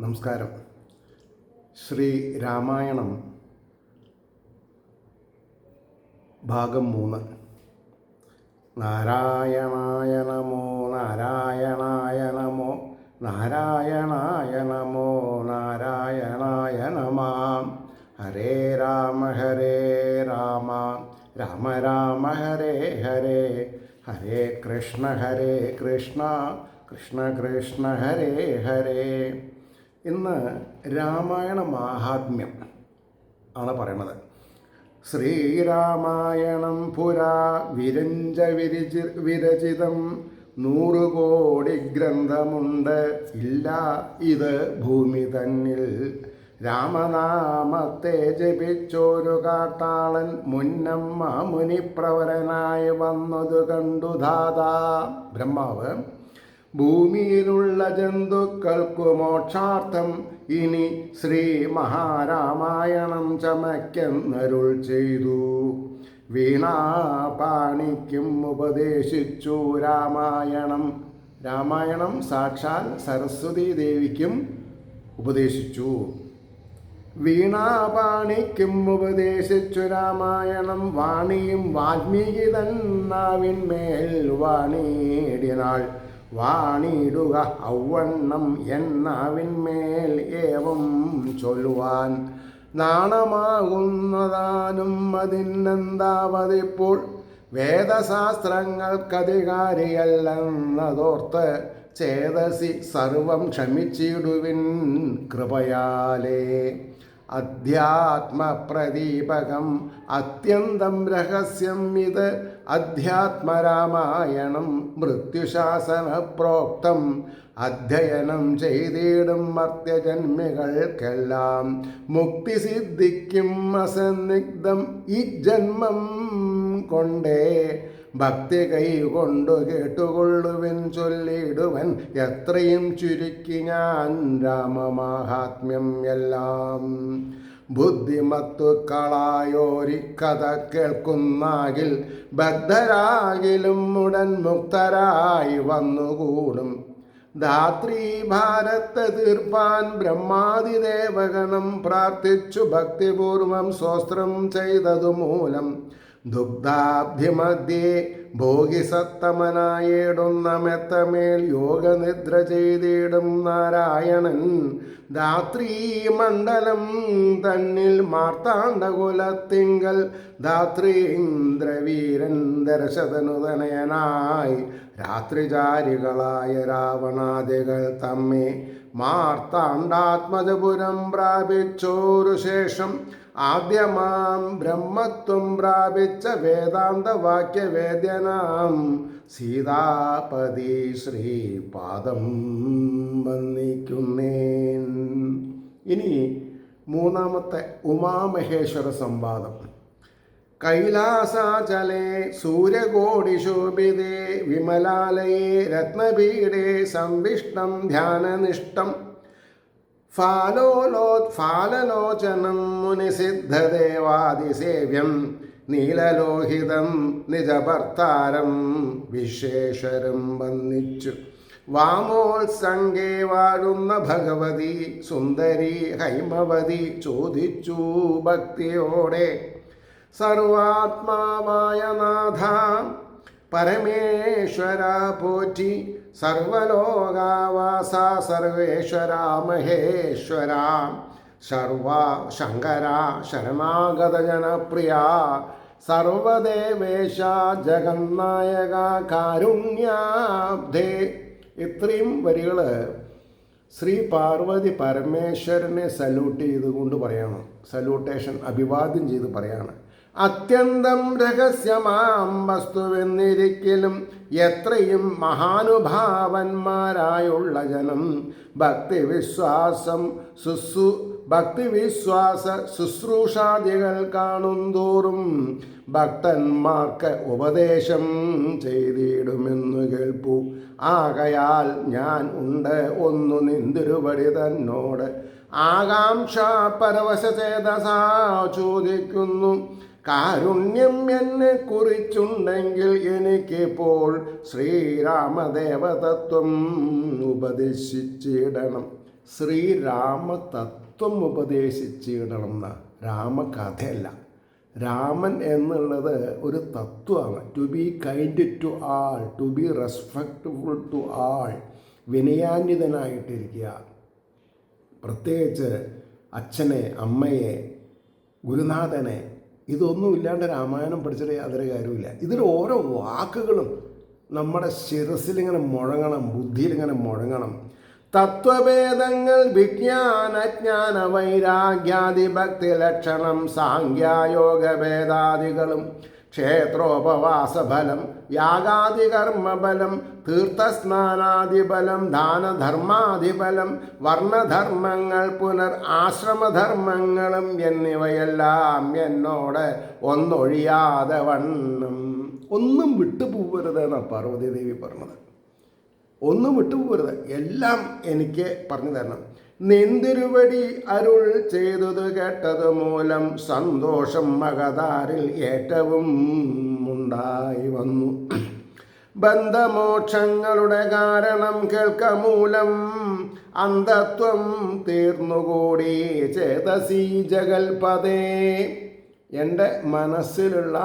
നമസ്കാരം. ശ്രീ രാമായണം ഭാഗം മൂന്ന്. നാരായണായ നമോ നാരായണായ നമോ നാരായണായ നമോ നാരായണായ നമാം. ഹരേ രാമ ഹരേ രാമ. രാമ രാമ ഹരേ ഹരേ. ഹരേ കൃഷ്ണ ഹരേ കൃഷ്ണ. കൃഷ്ണ കൃഷ്ണ ഹരേ ഹരേ. ഇന്ന് രാമായണ മാഹാത്മ്യം ആണ് പറയണത്. ശ്രീരാമായണം പുരാ വിരഞ്ച വിരചി വിരചിതം നൂറുകോടി ഗ്രന്ഥമുണ്ട്. ഇല്ല ഇത് ഭൂമി തന്നിൽ. രാമനാമത്തെ ജപിച്ചോരു കാട്ടാളൻ മുന്നമ്മ മുനിപ്രവരനായി വന്നതു കണ്ടു ധാതാ ബ്രഹ്മാവ് ഭൂമിയിലുള്ള ജന്തുക്കൾക്കു മോക്ഷാർത്ഥം ഇനി ശ്രീ മഹാരാമായണം ചമയ്ക്കെന്നരുൾ ചെയ്തു. വീണാപാണിക്കും ഉപദേശിച്ചു രാമായണം. രാമായണം സാക്ഷാൽ സരസ്വതി ദേവിക്കും ഉപദേശിച്ചു. വീണാപാണിക്കും ഉപദേശിച്ചു രാമായണം. വാണിയും വാൽമീകി തന്നാവിന്മേൽ വാണിയിടിനാൾ വാണിയിടുക ഔവണ്ണം എന്നാവിന്മേൽ ഏവം ചൊല്ലുവാൻ. നാണമാകുന്നതാനും അതിനെന്താവതിപ്പോൾ? വേദശാസ്ത്രങ്ങൾക്കധികാരിയല്ലെന്നതോർത്ത് ചേതസി സർവം ക്ഷമിച്ചിടുവിൻ കൃപയാലേ. അധ്യാത്മപ്രദീപകം അത്യന്തം രഹസ്യം ഇത് അധ്യാത്മരാമായണം മൃത്യുശാസന പ്രോക്തം അധ്യയനം ചെയ്തിടും മർത്യജന്മികൾക്കെല്ലാം മുക്തി സിദ്ധിക്കും അസന്നിഗ്ധം ഈ ജന്മം കൊണ്ടേ. ഭക്തി കൈകൊണ്ടു കേട്ടുകൊള്ളുവൻ ചൊല്ലിടുവൻ എത്രയും ചുരുക്കി ഞാൻ രാമമാഹാത്മ്യം എല്ലാം. ബുദ്ധിമത്തുക്കളായോരി കഥ കേൾക്കുന്നാകിൽ ബദ്ധരാകിലും ഉടൻ മുക്തരായി വന്നുകൂടും. ധാത്രി ഭാരത്ത് തീർപ്പാൻ ബ്രഹ്മാതിദേവഗണം പ്രാർത്ഥിച്ചു ഭക്തിപൂർവം സ്വസ്ത്രം ചെയ്തതു മൂലം ദുഗ്ധാബ്ധിമധ്യേ ഭോഗിസത്തമനായിടുന്ന മെത്തമേൽ യോഗനിദ്ര ചെയ്തിടും നാരായണൻ. ധാത്രീ മണ്ഡലം തന്നിൽ മാർത്താണ്ഡകുലത്തിങ്കൽ. ധാത്രീന്ദ്രവീരൻ ദർശതനുതനയനായി രാത്രിചാരികളായ രാവണാദികൾ തമ്മെ മാർത്താണ്ഡാത്മജപുരം പ്രാപിച്ചോരു ശേഷം ആദ്യമാം ബ്രഹ്മത്വം പ്രാപിച്ച വേദാന്ത വാക്യവേദ്യനാം സീതാപതി ശ്രീപാദം വന്ദിക്കുന്നേൻ ഇനി മൂന്നാമത്തെ ഉമാമഹേശ്വര സംവാദം. കൈലാസാചലേ സൂര്യകോടിശോഭിതേ വിമലാലയേ രത്നപീഠേ സംവിഷ്ടം ധ്യാനനിഷ്ടം ഫാലോലോത്ഫാലലോചനം മുനിസിദ്ധദേവാദിസേവ്യം നീലലോഹിതം നിജഭർത്താരം വിശ്വേശ്വരം വന്നിച്ചു വാമോത്സംഗേ വാഴുന്ന ഭഗവതി സുന്ദരി ഹൈമവതി ചോദിച്ചു ഭക്തിയോടെ. സർവാത്മാവായ നാഥ പരമേശ്വര പോറ്റി സർവലോകാവാസ സർവേശ്വര മഹേശ്വര. ശർവ ശങ്കര ശരണാഗത ജനപ്രിയ. സർവദേവേശ ജഗന്നായക കാരുണ്യാബ്ധേ. ഇത്രയും വരികൾ ശ്രീ പാർവതി പരമേശ്വരനെ സല്യൂട്ട് ചെയ്തുകൊണ്ട് പറയണം. സല്യൂട്ടേഷൻ അഭിവാദ്യം ചെയ്ത് പറയാണ്. അത്യന്തം രഹസ്യമാം വസ്തുവെന്നിരിക്കലും എത്രയും മഹാനുഭാവന്മാരായുള്ള ജനം. ഭക്തിവിശ്വാസം ശുശ്രു ഭക്തിവിശ്വാസ ശുശ്രൂഷാദികൾ കാണുന്തോറും ഭക്തന്മാർക്ക് ഉപദേശം ചെയ്തിടുമെന്നു കേൾപ്പു. ആകയാൽ ഞാൻ ഉണ്ട് ഒന്നു നിന്തിരുപടി തന്നോട്. ആകാംക്ഷ പരവശചേതസാ ചോദിക്കുന്നു. കാരുണ്യം എന്നെ കുറിച്ചുണ്ടെങ്കിൽ എനിക്കിപ്പോൾ ശ്രീരാമദേവതത്വം ഉപദേശിച്ചിടണം. ശ്രീരാമ തത്വം ഉപദേശിച്ചിടണം എന്ന രാമകഥയല്ല. രാമൻ എന്നുള്ളത് ഒരു തത്വമാണ്. To be kind to all to be respectful to all വിനയാന്വിതനായിട്ടിരിക്കുക. പ്രത്യേകിച്ച് അച്ഛനെ അമ്മയെ ഗുരുനാഥനെ ഇതൊന്നും ഇല്ലാണ്ട് രാമായണം പഠിച്ചിട്ട് യാതൊരു കാര്യമില്ല ഇതിൽ ഓരോ വാക്കുകളും നമ്മുടെ ശിരസിലിങ്ങനെ മുഴങ്ങണം ബുദ്ധിയിലിങ്ങനെ മുഴങ്ങണം. തത്വഭേദങ്ങൾ വിജ്ഞാനജ്ഞാന വൈരാഗ്യാദി ഭക്തി ലക്ഷണം സാങ്ക്യായോഗ ഭേദാദികളും ക്ഷേത്രോപവാസഫലം യാഗാദികർമ്മബലം തീർത്ഥസ്നാനാദിബലം ദാനധർമാദിബലം വർണധർമ്മങ്ങൾ പുനർ ആശ്രമധർമ്മങ്ങളും എന്നിവയെല്ലാം എന്നോട് ഒന്നൊഴിയാതെ വണ്ണം. ഒന്നും വിട്ടുപോകരുതെന്നാണ് പാർവതി ദേവി പറഞ്ഞത്. ഒന്നും വിട്ടുപോകരുത്. എല്ലാം എനിക്ക് പറഞ്ഞു തരണം. നിന്തിരുവടി അരുൾ ചെയ്തത് കേട്ടതു മൂലം സന്തോഷം മകതാരിൽ ഏറ്റവും ഉണ്ടായി വന്നു. ബന്ധമോക്ഷങ്ങളുടെ കാരണം കേൾക്ക മൂലം അന്ധത്വം തീർന്നുകൂടി. ചേതസി ജഗൽപതേ എന്റെ മനസ്സിലുള്ള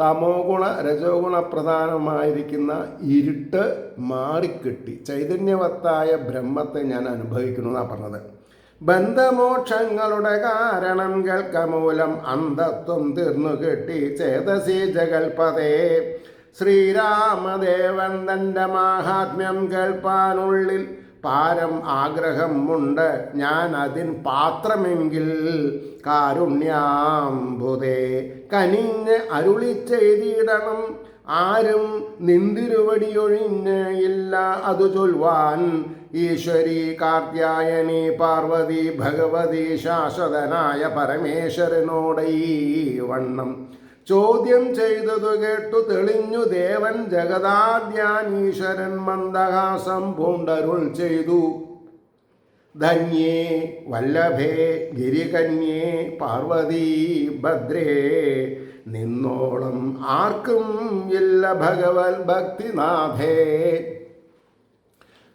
തമോ ഗുണ രജോ ഗുണ പ്രധാനമായിരിക്കുന്ന ഇരുട്ട് മാറിക്കിട്ടി. ചൈതന്യവത്തായ ബ്രഹ്മത്തെ ഞാൻ അനുഭവിക്കുന്നു എന്നാണ് പറഞ്ഞത്. ബന്ധമോക്ഷങ്ങളുടെ കാരണം കേൾക്കമൂലം അന്ധത്വം തീർന്നു കിട്ടി. ചേതസി ജഗൽപതേ. ശ്രീരാമദേവൻ തന്റെ മാഹാത്മ്യം കേൾപ്പാനുള്ളിൽ പാരം ആഗ്രഹമുണ്ട്. ഞാൻ അതിൻ പാത്രമെങ്കിൽ കാരുണ്യാംബുതേ കനിഞ്ഞ് അരുളി ചെയ്തിടണം. ആരും നിന്തിരുവടിയൊഴിഞ്ഞ് ഇല്ല. അതു ചൊൽവാൻ ഈശ്വരി കാർത്യായനി പാർവതി ഭഗവതി ശാശ്വതനായ പരമേശ്വരനോടൈ വണ്ണം ചോദ്യം ചെയ്തതു കേട്ടു തെളിഞ്ഞു ദേവൻ ജഗദാദ്യാനീശ്വരൻ മന്ദഹാസം പൂണ്ടരുൾ ചെയ്തു. ധന്യേ വല്ലഭേ ഗിരികന്യേ പാർവതി ഭദ്രേ നിന്നോളം ആർക്കും ഇല്ല ഭഗവത് ഭക്തിനാഥേ.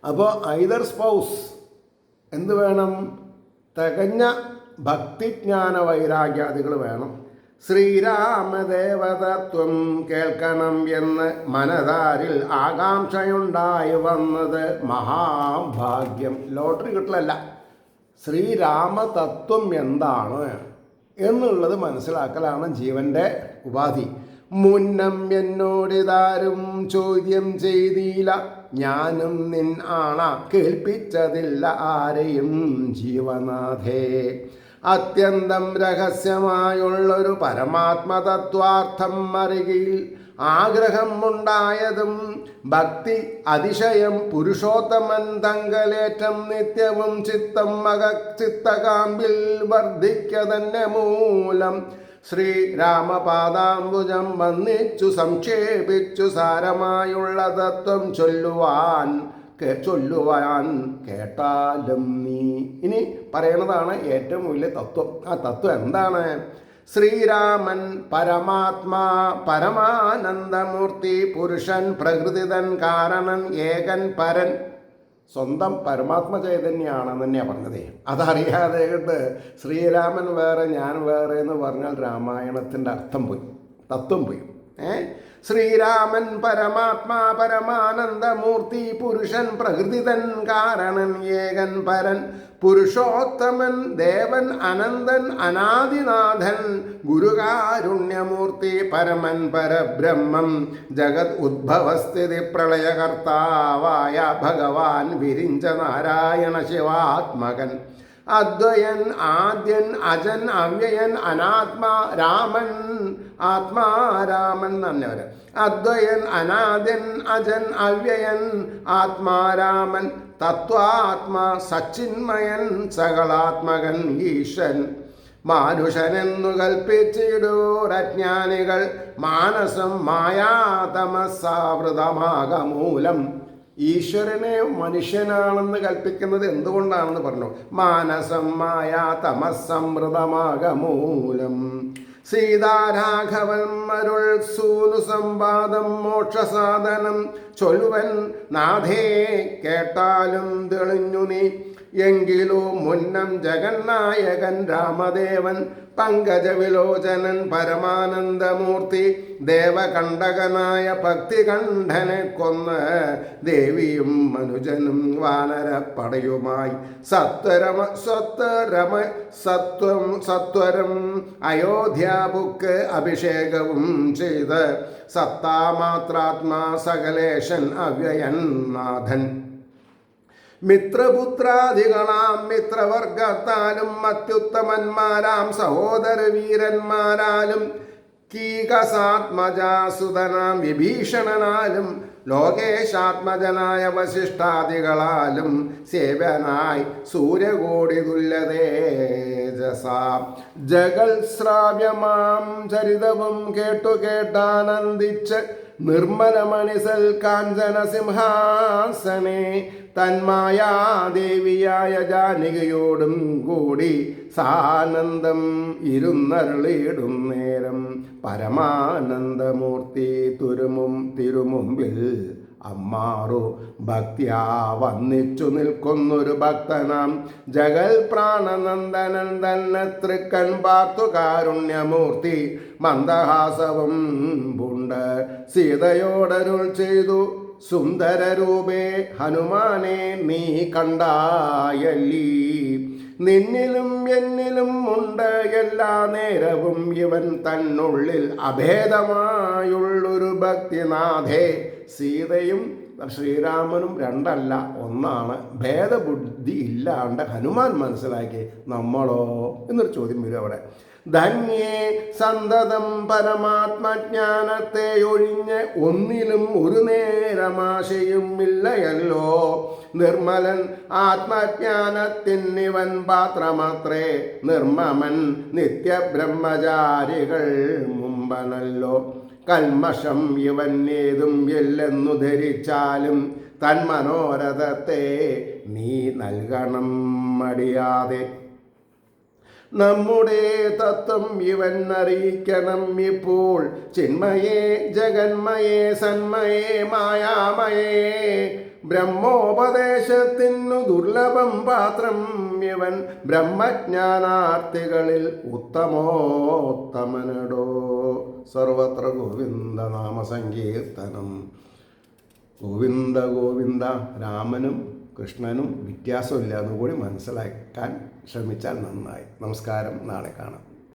അപ്പോൾ ഐദർ സ്പൗസ് എന്ത് വേണം? തികഞ്ഞ ഭക്തിജ്ഞാന വൈരാഗ്യാദികൾ വേണം. ശ്രീരാമദേവതത്വം കേൾക്കണം എന്ന് മനതാരിൽ ആകാംക്ഷയുണ്ടായി വന്നത് മഹാഭാഗ്യം. ലോട്ടറി കിട്ടലല്ല. ശ്രീരാമതത്വം എന്താണ് എന്നുള്ളത് മനസ്സിലാക്കലാണ് ജീവന്റെ ഉപാധി. മുന്നം എന്നോടിതാരും ചോദ്യം ചെയ്തില്ല. ഞാനും നിൻ ആണ കേൾപ്പിച്ചതില്ല ആരെയും ജീവനാഥേ അത്യന്തം രഹസ്യമായുള്ളൊരു പരമാത്മതത്വാർത്ഥം അറികയിൽ ആഗ്രഹം ഉണ്ടായതും ഭക്തി അതിശയം പുരുഷോത്തമൻ തങ്കലേറ്റം നിത്യവും ചിത്തം മക ചിത്തകാമ്പിൽ വർദ്ധിക്ക തന്നെ മൂലം ശ്രീരാമപാദാംബുജം വന്നിച്ചു സംക്ഷേപിച്ചു സാരമായുള്ള തത്വം ചൊല്ലുവാൻ ചൊല്ലുവാൻ കേട്ടാലും നീ. ഇനി പറയണതാണ് ഏറ്റവും വലിയ തത്വം. ആ തത്വം എന്താണ്? ശ്രീരാമൻ പരമാത്മാ പരമാനന്ദമൂർത്തി പുരുഷൻ പ്രകൃതിതൻ കാരണൻ ഏകൻ പരൻ. സ്വന്തം പരമാത്മ ചൈതന്യമാണെന്ന് തന്നെയാണ് പറഞ്ഞത്. അതറിയാതെ കൊണ്ട് ശ്രീരാമൻ വേറെ ഞാൻ വേറെ എന്ന് പറഞ്ഞാൽ രാമായണത്തിന്റെ അർത്ഥം പോയി. തത്വം പോയി. ഏ? ശ്രീരാമൻ പരമാത്മാ പരമാനന്ദമൂർത്തി പുരുഷൻ പ്രകൃതിതൻ കാരണൻ ഏകൻ പരൻ പുരുഷോത്തമൻ ദേവൻ അനന്തൻ അനാദിനാഥൻ ഗുരുകാരുണ്യമൂർത്തി പരമൻ പരബ്രഹ്മം ജഗത് ഉദ്ഭവസ്ഥിതി പ്രളയകർത്താവായ ഭഗവാൻ വിരിഞ്ച നാരായണ ശിവാത്മകൻ അദ്വയൻ ആദ്യൻ അജൻ അവ്യയൻ അനാത്മാ രാമൻ ആത്മാ രാമൻ എന്നവർ അദ്വയൻ അനാദ്യൻ അജൻ അവ്യയൻ ആത്മാരാമൻ തത്വാത്മാ സച്ചിന്മയൻ സകളാത്മകൻ ഈശൻ. മാനുഷനെന്നു കൽപ്പിച്ചിടൂരജ്ഞാനികൾ മാനസം മായാതമസാവൃതമാകമൂലം ഈശ്വരനെ മനുഷ്യനാണെന്ന് കൽപ്പിക്കുന്നത് എന്തുകൊണ്ടാണെന്ന് പറഞ്ഞു. മാനസം മായാ തമസമൃതമാകമൂലം സീതാരാഘവൻ മരുൾ സൂനു സംവാദം മോക്ഷസാധനം ചൊല്ലുവൻ നാഥേ കേട്ടാലും തെളിഞ്ഞു നീ. എങ്കിലോ മുന്നം ജഗന്നായകൻ രാമദേവൻ പങ്കജവിലോചനൻ പരമാനന്ദമൂർത്തി ദേവകണ്ഠകനായ ഭക്തികണ്ഠനെ കൊന്ന് ദേവിയും മനുജനും വാനരപ്പടയുമായി. സത്വരമ സത്വരമ സത്വം സത്വരം അയോധ്യാബുക്ക് അഭിഷേകവും ചെയ്ത് സത്താമാത്രാത്മാ സകലേശൻ അവ്യയൻ നാഥൻ. മിത്രപുത്രാദികളാം മിത്രവർഗത്താലും അത്യുത്തമന്മാരാം സഹോദര വീരന്മാരാലും കീകസാത്മജാസുതനാം വിഭീഷണനാലും ലോകേശാത്മജനായ വശിഷ്ടാദികളാലും സേവനായി സൂര്യകോടി തുല്യതേജസാം ജഗൽ ശ്രാവ്യമാം ചരിതവും കേട്ടു കേട്ടാനന്ദിച്ച് നിർമ്മലമണിസൽ കാഞ്ചന ദേവിയായ ജാനകിയോടും കൂടി സാനന്ദം ഇരുന്നരുളിയിടും നേരം. പരമാനന്ദമൂർത്തി തുരുമും തിരുമുമ്പിൽ അമ്മാറു ഭക്തിയാ വന്നിച്ചു നിൽക്കുന്നൊരു ഭക്തനാം. ജഗൽ പ്രാണനന്ദനൻ തന്നെ തൃക്കൻ പാർത്തു കാരുണ്യമൂർത്തി മന്ദഹാസവും പുണ്ട് സീതയോടരുൾ ചെയ്തു. സുന്ദരരൂപേ ഹനുമാനെ നീ കണ്ടായല്ലീ. നിന്നിലും എന്നിലും ഉണ്ട് എല്ലാ നേരവും ഇവൻ തന്നുള്ളിൽ അഭേദമായുള്ളൊരു ഭക്തിനാഥേ. സീതയും ശ്രീരാമനും രണ്ടല്ല ഒന്നാണ്. ഭേദബുദ്ധി ഇല്ലാണ്ട് ഹനുമാൻ മനസ്സിലാക്കി നമ്മളോ? എന്നൊരു ചോദ്യം വരും അവിടെ. ധന്യേ സന്തതം പരമാത്മജ്ഞാനത്തെ ഒഴിഞ്ഞ് ഒന്നിലും ഒരു നേരമാശയും ഇല്ലയല്ലോ നിർമ്മലൻ ആത്മജ്ഞാനത്തിന്നിവൻ പാത്രമാത്രേ. നിർമ്മമൻ നിത്യബ്രഹ്മചാരികൾ മുമ്പനല്ലോ. കൽമഷം ഇവൻ ഏതും ഇല്ലെന്നു ധരിച്ചാലും തൻ മനോരഥത്തെ നീ നൽകണം മടിയാതെ. നമ്മുടെ തത്വം ഇവൻ അറിയിക്കണം ഇപ്പോൾ. ചിന്മയേ ജഗന്മയേ സന്മയേ മായാമയേ. ബ്രഹ്മോപദേശത്തിനു ദുർലഭം പാത്രം ഇവൻ ബ്രഹ്മജ്ഞാനാർത്ഥികളിൽ ഉത്തമോത്തമനടോ. സർവത്ര ഗോവിന്ദ നാമസങ്കീർത്തനം. ഗോവിന്ദ ഗോവിന്ദ രാമനും കൃഷ്ണനും വ്യത്യാസമില്ല എന്നുകൂടി മനസ്സിലാക്കാൻ ശ്രമിച്ചാൽ നന്നായി. നമസ്കാരം. നാളെ കാണാം.